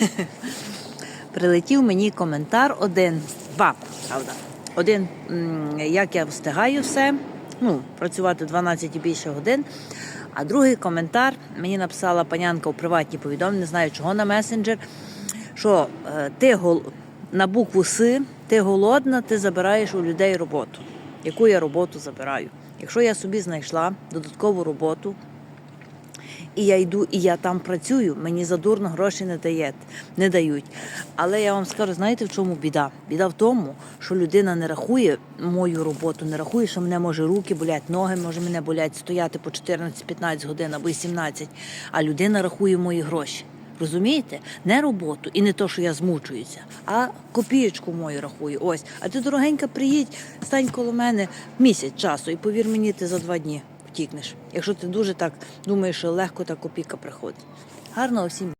Прилетів мені коментар один, два, правда. Один, як я встигаю все, ну, працювати 12 і більше годин. А другий коментар мені написала панянка у приватні повідомлення, не знаю чого на месенджер, що е, ти гол... на букву С, ти голодна, ти забираєш у людей роботу. Яку я роботу забираю? Якщо я собі знайшла додаткову роботу, і я йду, і я там працюю, мені задурно гроші не дають, не дають. Але я вам скажу, знаєте, в чому біда? Біда в тому, що людина не рахує мою роботу, не рахує, що мене може руки болять, ноги може мене болять стояти по 14-15 годин або й 17, а людина рахує мої гроші. Розумієте? Не роботу і не то, що я змучуюся, а копієчку мою рахую. Ось. А ти, дорогенька, приїдь, стань коло мене місяць часу, і повір мені, ти за два дні втікнеш. Якщо ти дуже так думаєш, що легко та копійка приходить. Гарного всім.